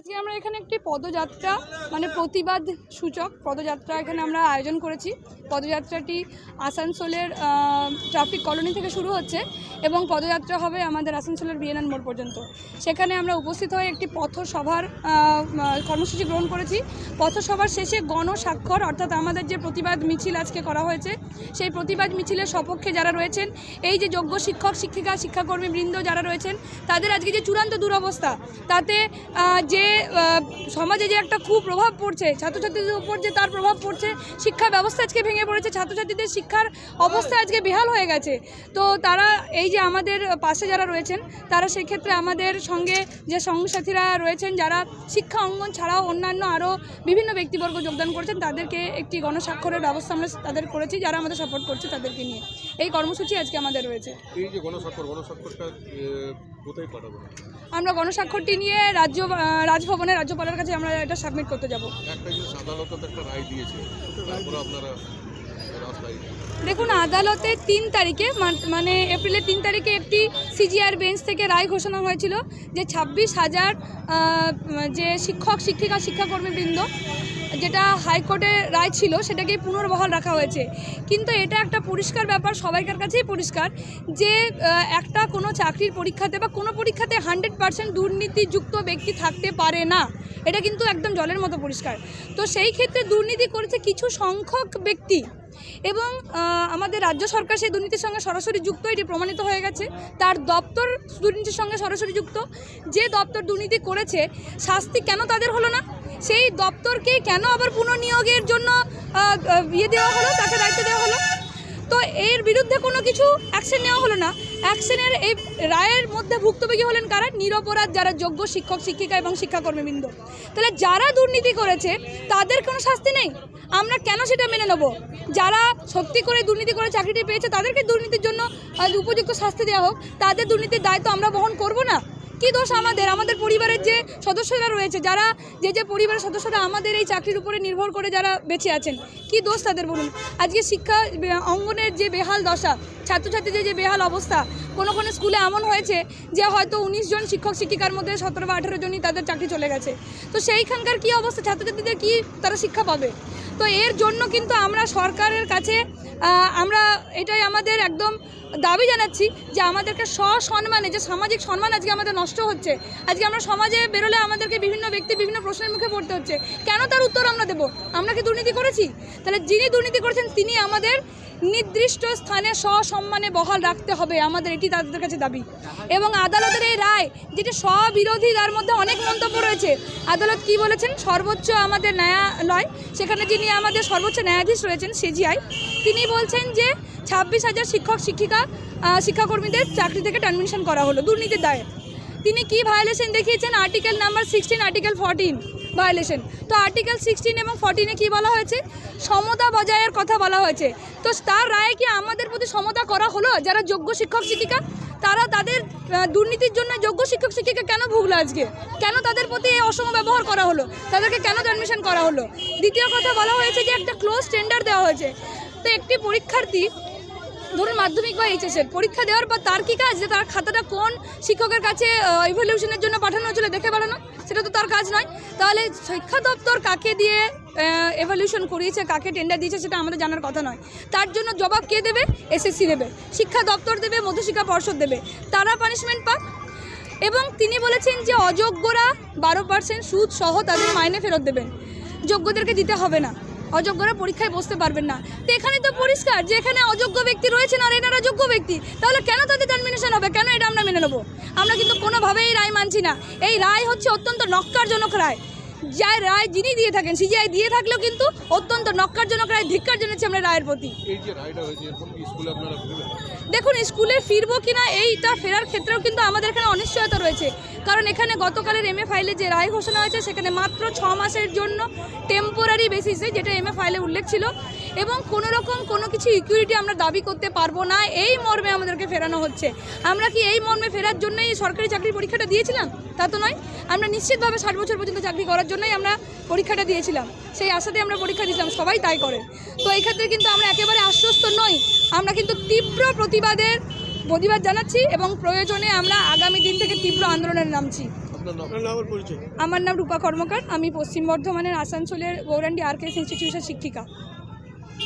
আজকে আমরা এখানে একটি পদযাত্রা মানে প্রতিবাদ সূচক পদযাত্রা এখানে আমরা আয়োজন করেছি। পদযাত্রাটি আসানসোলের ট্রাফিক কলোনি থেকে শুরু হচ্ছে এবং পদযাত্রা হবে আমাদের আসানসোলের বিএনএন মোড় পর্যন্ত। সেখানে আমরা উপস্থিত হয়ে একটি পথসভার কর্মসূচি গ্রহণ করেছি। পথসভার শেষে গণস্বাক্ষর, অর্থাৎ আমাদের যে প্রতিবাদ মিছিল আজকে করা হয়েছে, সেই প্রতিবাদ মিছিলের সপক্ষে যারা রয়েছেন, এই যে যোগ্য শিক্ষক, শিক্ষিকা, শিক্ষাকর্মী বৃন্দ যারা রয়েছেন, তাদের আজকে যে চূড়ান্ত দুরবস্থা, তাতে যে সমাজে যে একটা খুব প্রভাব পড়ছে, ছাত্রছাত্রীদের উপর যে তার প্রভাব পড়ছে, শিক্ষা ব্যবস্থা আজকে ভেঙে পড়েছে, ছাত্রছাত্রীদের শিক্ষার অবস্থা আজকে বেহাল হয়ে গেছে। তো তারা এই যে আমাদের পাশে যারা রয়েছেন, তারা সেই ক্ষেত্রে আমাদের সঙ্গে যে সঙ্গসাথীরা রয়েছেন, যারা শিক্ষা অঙ্গন ছাড়াও অন্যান্য আরও বিভিন্ন ব্যক্তিবর্গ যোগদান করেছেন, তাদেরকে একটি গণস্বাক্ষরের ব্যবস্থা আমরা তাদের করেছি, যারা আমাদের সাপোর্ট করছে তাদেরকে নিয়ে। এই কর্মসূচি আজকে আমাদের রয়েছে। এই যে গণস্বাক্ষর, গণস্বাক্ষরটা আমরা গণস্বাক্ষরটি নিয়ে রাজ্য রাজভবনে রাজ্যপালের কাছে আমরা এটা সাবমিট করতে যাব। দেখুন আদালতে তিন তারিখে মানে এপ্রিলের তিন তারিখে একটি সিজিআর বেঞ্চ থেকে রায় ঘোষণা হয়েছিল যে ছাব্বিশ হাজার যে শিক্ষক, শিক্ষিকা, শিক্ষাকর্মীবৃন্দ, যেটা হাইকোর্টের রায় ছিল সেটাকে পুনর্বহাল রাখা হয়েছে। কিন্তু এটা একটা পরিষ্কার ব্যাপার, সবাইকার কাছেই পরিষ্কার যে একটা কোনো চাকরির পরীক্ষাতে বা কোনো পরীক্ষাতে হান্ড্রেড পারসেন্ট দুর্নীতিযুক্ত ব্যক্তি থাকতে পারে না। এটা কিন্তু একদম জলের মতো পরিষ্কার। তো সেই ক্ষেত্রে দুর্নীতি করেছে কিছু সংখ্যক ব্যক্তি। এবং আমাদের রাজ্য সরকার সেই দুর্নীতির সঙ্গে সরাসরি যুক্ত, এটি প্রমাণিত হয়ে গেছে। তার দপ্তর দুর্নীতির সঙ্গে সরাসরি যুক্ত। যে দপ্তর দুর্নীতি করেছে, শাস্তি কেন তাদের হলো না? সেই দপ্তরকে কেন আবার পুনর্নিয়োগের জন্য ইয়ে দেওয়া হলো, তাকে দায়িত্ব দেওয়া হলো? তো এর বিরুদ্ধে কোনো কিছু অ্যাকশন নেওয়া হলো না। অ্যাকশনের এই রায়ের মধ্যে ভুক্তভোগী হলেন কারা? নিরপরাধ যারা যোগ্য শিক্ষক, শিক্ষিকা এবং শিক্ষাকর্মীবৃন্দ। তাহলে যারা দুর্নীতি করেছে, তাদের কোনো শাস্তি নেই? আমরা কেন সেটা মেনে নেব? যারা সত্যি করে দুর্নীতি করে চাকরিটি পেয়েছে, তাদেরকে দুর্নীতির জন্য উপযুক্ত শাস্তি দেওয়া হোক। তাদের দুর্নীতির দায়িত্ব আমরা বহন করব না। কি দোষ আমাদের? আমাদের পরিবারের যে সদস্যরা রয়েছে, যারা যে যে পরিবারের সদস্যরা আমাদের এই চাকরির উপরে নির্ভর করে যারা বেঁচে আছেন, কি দোষ তাদের বলুন? আজকে শিক্ষা অঙ্গনের যে বেহাল দশা, ছাত্রছাত্রীদের যে বেহাল অবস্থা, কোনো কোনো স্কুলে এমন হয়েছে যে হয়তো উনিশ জন শিক্ষক শিক্ষিকার মধ্যে সতেরো বা আঠেরো জনই তাদের চাকরি চলে গেছে। তো সেইখানকার কি অবস্থা? ছাত্রছাত্রীদের কি তারা শিক্ষা পাবে? তো এর জন্য কিন্তু আমরা সরকারের কাছে আমরা এটাই আমাদের একদম দাবি জানাচ্ছি যে আমাদেরকে সসম্মানে, যে সামাজিক সম্মান আজকে আমাদের নষ্ট হচ্ছে। আজকে আমরা সমাজে বেরোলে আমাদেরকে বিভিন্ন ব্যক্তি বিভিন্ন প্রশ্নের মুখে পড়তে হচ্ছে। কেন তার উত্তর আমরা দেবো? আমরা কি দুর্নীতি করেছি? তাহলে যিনি দুর্নীতি করেছেন, তিনি আমাদের নির্দিষ্ট স্থানে সসম্মানে বহাল রাখতে হবে, আমাদের এটি তাদের কাছে দাবি। এবং আদালতের এই রায়, যেটি স্ববিরোধী, তার মধ্যে অনেক মন্তব্য রয়েছে। আদালত কি বলেছেন? সর্বোচ্চ আমাদের ন্যায়ালয় সেখানে যিনি আমাদের সর্বোচ্চ ন্যায়াধীশ রয়েছেন, সিজিআই, তিনি বলছেন যে ছাব্বিশ হাজার শিক্ষক, শিক্ষিকা শিক্ষাকর্মীদের চাকরি থেকে টার্মিনেশন করা হলো, দুর্নীতির দায়ে। তিনি কি ভায়োলেশন দেখিয়েছেন? Article number sixteen article fourteen violation তো আর্টিকেল সিক্সটিন এবং ফোরটিনে কি বলা হয়েছে? সমতা বজায়ের কথা বলা হয়েছে। তো তার রায়ে কি আমাদের প্রতি সমতা করা হলো? যারা যোগ্য শিক্ষক শিক্ষিকা, তারা তাদের দুর্নীতির জন্য যোগ্য শিক্ষক শিক্ষিকা কেন ভুগলো আজকে? কেন তাদের প্রতি এই অসম ব্যবহার করা হলো? তাদেরকে কেন অ্যাডমিশন করা হলো? দ্বিতীয় কথা বলা হয়েছে যে একটা ক্লোজ টেন্ডার দেওয়া হয়েছে। তো একটি পরীক্ষার্থী ধরুন মাধ্যমিক বা এইচএসের পরীক্ষা দেওয়ার পর তার কি কাজ? যে তার খাতাটা কোন শিক্ষকের কাছে ইভলিউশনের জন্য পাঠানো হয়েছিল দেখে বেড়ানো? সেটা তো তার কাজ নয়। তাহলে শিক্ষা দপ্তর কাকে দিয়ে এভলিউশন করিয়েছে, কাকে টেন্ডার দিয়েছে সেটা আমাদের জানার কথা নয়। তার জন্য জবাব কে দেবে? এসএসসি দেবে। শিক্ষা দপ্তর দেবে, মধ্যশিক্ষা পর্ষদ দেবে। তারা পানিশমেন্ট পাক। এবং তিনি বলেছেন যে অযোগ্যরা বারো পার্সেন্ট সুদ সহ তাদের মাইনে ফেরত দেবেন। যোগ্যদেরকে দিতে হবে না। অযোগ্যরা পরীক্ষায় বসতে পারবেন না। তো এখানে তো পরিষ্কার যে এখানে অযোগ্য ব্যক্তি রয়েছেন আর এনারা যোগ্য ব্যক্তি, তাহলে কেন তাদের টার্মিনেশন হবে? কেন এটা আমরা মেনে নেব? আমরা কিন্তু কোনোভাবেই এই রায় মানছি না। এই রায় হচ্ছে অত্যন্ত নক্কারজনক রায়। যাই রায় যিনি দিয়ে থাকেন সিজিআই দিয়ে থাকলেও কিন্তু অত্যন্ত নক্কারজনক রায় ধিক্কার জানাচ্ছি আমরা রায়ের প্রতি। দেখুন, স্কুলে ফিরবো কিনা এইটা ফেরার ক্ষেত্রেও কিন্তু আমাদের এখানে অনিশ্চয়তা রয়েছে। কারণ এখানে গতকালের এমএ ফাইলে যে রায় ঘোষণা হয়েছে, সেখানে মাত্র ছ মাসের জন্য টেম্পোরারি বেসিসে যেটা এমএ ফাইলে উল্লেখ ছিল এবং কোনো রকম কোনো কিছু ইকুইরিটি আমরা দাবি করতে পারব না। এই মর্মে আমাদেরকে ফেরানো হচ্ছে। আমরা কি এই মর্মে ফেরার জন্যই সরকারি চাকরির পরীক্ষাটা দিয়েছিলাম? তা তো নয়। আমরা নিশ্চিতভাবে ষাট বছর পর্যন্ত চাকরি করার জন্যই আমরা পরীক্ষাটা দিয়েছিলাম। সেই আশাতে আমরা পরীক্ষা দিয়েছিলাম সবাই তাই করে। তো এই ক্ষেত্রে কিন্তু আমরা একেবারে আশ্বস্ত নই। আমরা কিন্তু তীব্র প্রতিবাদের প্রতিবাদ জানাচ্ছি এবং প্রয়োজনে আমরা আগামী দিন থেকে তীব্র আন্দোলনের নামছি। আমার নাম রূপা কর্মকার। আমি পশ্চিম বর্ধমানের আসানসোলের গৌরান্ডি আর্কেস ইনস্টিটিউশন শিক্ষিকা।